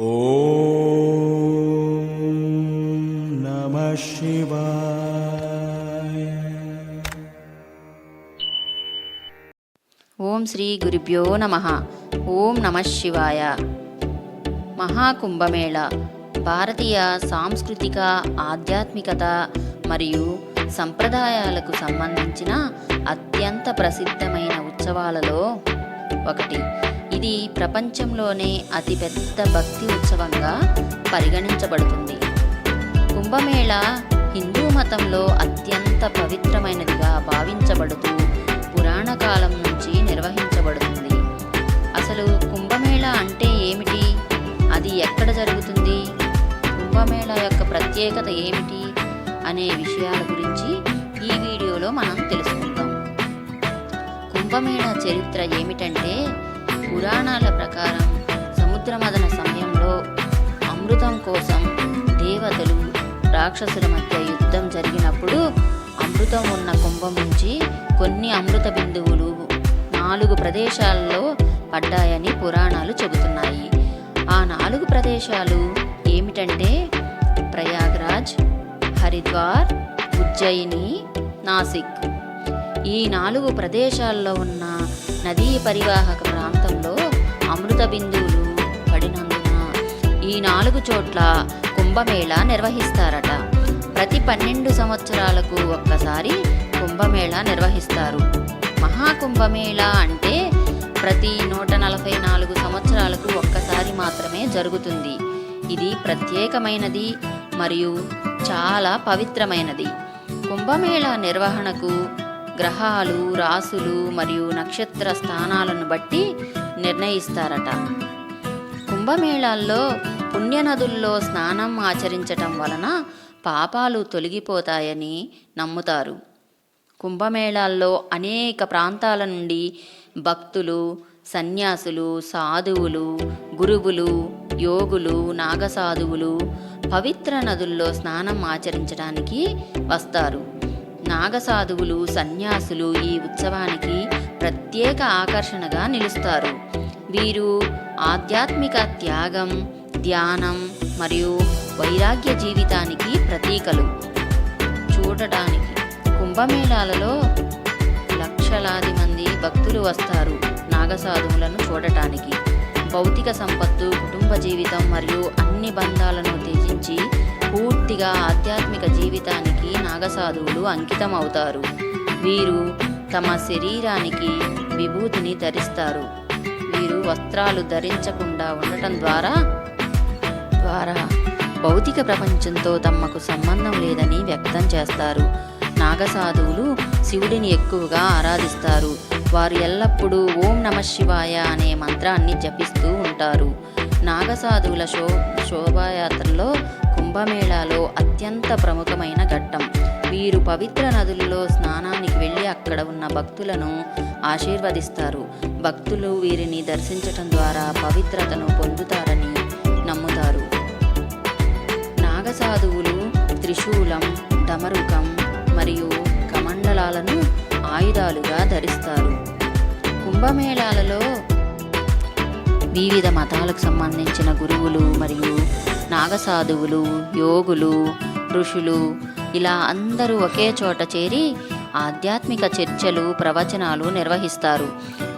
ఓ నమ ఓం శ్రీ గురుభ్యో నమ. ఓం నమ శివాయ. మహాకుంభమేళ. భారతీయ సాంస్కృతిక ఆధ్యాత్మికత మరియు సంప్రదాయాలకు సంబంధించిన అత్యంత ప్రసిద్ధమైన ఉత్సవాలలో ఒకటి. ఇది ప్రపంచంలోనే అతిపెద్ద భక్తి ఉత్సవంగా పరిగణించబడుతుంది. కుంభమేళ హిందూ మతంలో అత్యంత పవిత్రమైనదిగా భావించబడుతూ పురాణ కాలం నుంచి నిర్వహించబడుతుంది. అసలు కుంభమేళ అంటే ఏమిటి? అది ఎక్కడ జరుగుతుంది? కుంభమేళ యొక్క ప్రత్యేకత ఏమిటి? అనే విషయాల గురించి ఈ వీడియోలో మనం తెలుసుకుందాం. కుంభమేళ చరిత్ర ఏమిటంటే పురాణాల ప్రకారం సముద్రమదన సమయంలో అమృతం కోసం దేవతలు రాక్షసుల మధ్య యుద్ధం జరిగినప్పుడు అమృతం ఉన్న కుంభం నుంచి కొన్ని అమృత బిందువులు నాలుగు ప్రదేశాల్లో పడ్డాయని పురాణాలు చెబుతున్నాయి. ఆ నాలుగు ప్రదేశాలు ఏమిటంటే ప్రయాగ్రాజ్ హరిద్వార్ ఉజ్జయిని నాసిక్. ఈ నాలుగు ప్రదేశాల్లో ఉన్న నదీ పరివాహక నాలుగు చోట్ల కుంభమేళ నిర్వహిస్తారట. ప్రతి పన్నెండు సంవత్సరాలకు ఒక్కసారి కుంభమేళ నిర్వహిస్తారు. మహాకుంభమేళా అంటే ప్రతి నూట నలభై నాలుగు సంవత్సరాలకు ఒక్కసారి మాత్రమే జరుగుతుంది. ఇది ప్రత్యేకమైనది మరియు చాలా పవిత్రమైనది. కుంభమేళా నిర్వహణకు గ్రహాలు రాసులు మరియు నక్షత్ర స్థానాలను బట్టి నిర్ణయిస్తారట. కుంభమేళాల్లో పుణ్యనదుల్లో స్నానం ఆచరించటం వలన పాపాలు తొలగిపోతాయని నమ్ముతారు. కుంభమేళాల్లో అనేక ప్రాంతాల నుండి భక్తులు సన్యాసులు సాధువులు గురువులు యోగులు నాగసాధువులు పవిత్ర నదుల్లో స్నానం ఆచరించడానికి వస్తారు. నాగసాధువులు సన్యాసులు ఈ ఉత్సవానికి ప్రత్యేక ఆకర్షణగా నిలుస్తారు. వీరు ఆధ్యాత్మిక త్యాగం ధ్యానం మరియు వైరాగ్య జీవితానికి ప్రతీకలు. చూడటానికి కుంభమేళాలలో లక్షలాది మంది భక్తులు వస్తారు నాగసాధువులను చూడటానికి. భౌతిక సంపత్తు కుటుంబ జీవితం మరియు అన్ని బంధాలను త్యజించి పూర్తిగా ఆధ్యాత్మిక జీవితానికి నాగసాధువులు అంకితం అవుతారు వీరు తమ శరీరానికి విభూతిని ధరిస్తారు. వీరు వస్త్రాలు ధరించకుండా ఉండటం ద్వారా ద్వారా భౌతిక ప్రపంచంతో తమకు సంబంధం లేదని వ్యక్తం చేస్తారు. నాగసాధువులు శివుడిని ఎక్కువగా ఆరాధిస్తారు. వారు ఎల్లప్పుడూ ఓం నమ శివాయ అనే మంత్రాన్ని జపిస్తూ ఉంటారు. నాగసాధువుల శో శోభాయాత్రలో కుంభమేళాలో అత్యంత ప్రముఖమైన ఘట్టం. వీరు పవిత్ర నదులలో స్నానానికి వెళ్ళి అక్కడ ఉన్న భక్తులను ఆశీర్వదిస్తారు. భక్తులు వీరిని దర్శించటం ద్వారా పవిత్రతను పొందుతారని నమ్ముతారు. సాధువులు త్రిశూలం డమరుకం మరియు కమండలాలను ఆయుధాలుగా ధరిస్తారు. కుంభమేళాలలో వివిధ మతాలకు సంబంధించిన గురువులు మరియు నాగసాధువులు యోగులు ఋషులు ఇలా అందరూ ఒకే చోట చేరి ఆధ్యాత్మిక చర్చలు ప్రవచనాలు నిర్వహిస్తారు.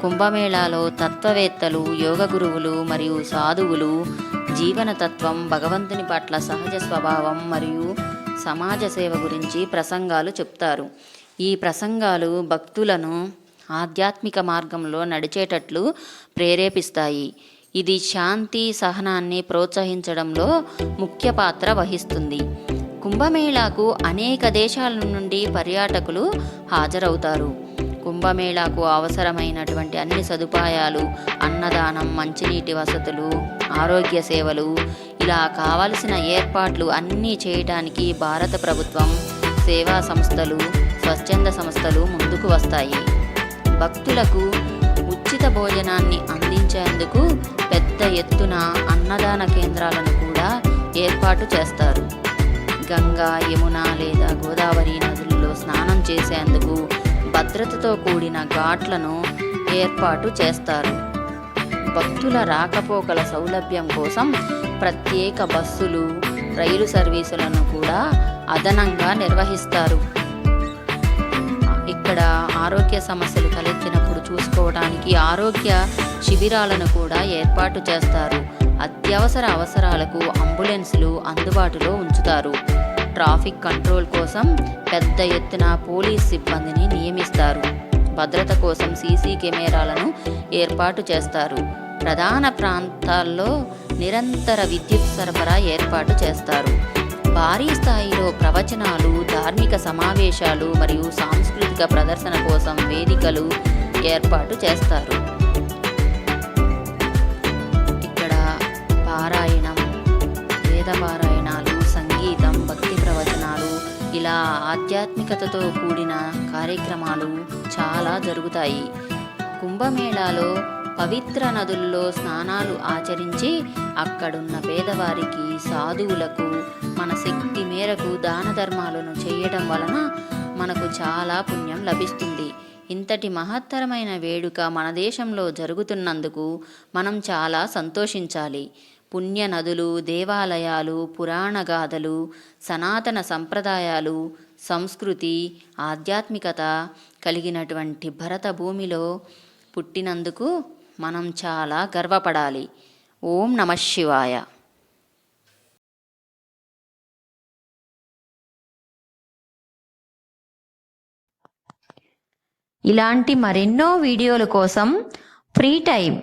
కుంభమేళాలో తత్వవేత్తలు యోగ గురువులు మరియు సాధువులు జీవనతత్వం భగవంతుని పట్ల సహజ స్వభావం మరియు సమాజ సేవ గురించి ప్రసంగాలు చెప్తారు. ఈ ప్రసంగాలు భక్తులను ఆధ్యాత్మిక మార్గంలో నడిచేటట్లు ప్రేరేపిస్తాయి. ఇది శాంతి సహనాన్ని ప్రోత్సహించడంలో ముఖ్య పాత్ర వహిస్తుంది. కుంభమేళాకు అనేక దేశాల నుండి పర్యాటకులు హాజరవుతారు. కుంభమేళాకు అవసరమైనటువంటి అన్ని సదుపాయాలు అన్నదానం మంచినీటి వసతులు ఆరోగ్య సేవలు ఇలా కావలసిన ఏర్పాట్లు అన్నీ చేయటానికి భారత ప్రభుత్వం సేవా సంస్థలు స్వచ్ఛంద సంస్థలు ముందుకు వస్తాయి. భక్తులకు ఉచిత భోజనాన్ని అందించేందుకు పెద్ద ఎత్తున అన్నదాన కేంద్రాలను కూడా ఏర్పాటు చేస్తారు. గంగా యమున లేదా గోదావరి నదులలో స్నానం చేసేందుకు భద్రతతో కూడిన ఘాట్లను ఏర్పాటు చేస్తారు. భక్తుల రాకపోకల సౌలభ్యం కోసం ప్రత్యేక బస్సులు రైలు సర్వీసులను కూడా అదనంగా నిర్వహిస్తారు. ఇక్కడ ఆరోగ్య సమస్యలు తలెత్తినప్పుడు చూసుకోవడానికి ఆరోగ్య శిబిరాలను కూడా ఏర్పాటు చేస్తారు. అత్యవసర అవసరాలకు అంబులెన్సులు అందుబాటులో ఉంచుతారు. ట్రాఫిక్ కంట్రోల్ కోసం పెద్ద ఎత్తున పోలీస్ సిబ్బందిని నియమిస్తారు. భద్రత కోసం సీసీ కెమెరాలను ఏర్పాటు చేస్తారు. ప్రధాన ప్రాంతాల్లో నిరంతర విద్యుత్ సరఫరా ఏర్పాటు చేస్తారు. భారీ స్థాయిలో ప్రవచనాలు ధార్మిక సమావేశాలు మరియు సాంస్కృతిక ప్రదర్శన కోసం వేదికలు ఏర్పాటు చేస్తారు. ఇక్కడ పారాయణం వేద పారాయణం ఇలా ఆధ్యాత్మికతతో కూడిన కార్యక్రమాలు చాలా జరుగుతాయి. కుంభమేళాలో పవిత్ర నదుల్లో స్నానాలు ఆచరించి అక్కడున్న పేదవారికి సాధువులకు మన శక్తి మేరకు దాన ధర్మాలను చేయడం వలన మనకు చాలా పుణ్యం లభిస్తుంది. ఇంతటి మహత్తరమైన వేడుక మన దేశంలో జరుగుతున్నందుకు మనం చాలా సంతోషించాలి. పుణ్య నదులు దేవాలయాలు పురాణ గాథలు సనాతన సంప్రదాయాలు సంస్కృతి ఆధ్యాత్మికత కలిగినటువంటి భరత భూమిలో పుట్టినందుకు మనం చాలా గర్వపడాలి. ఓం నమ శివాయ. ఇలాంటి మరెన్నో వీడియోల కోసం ఫ్రీ టైం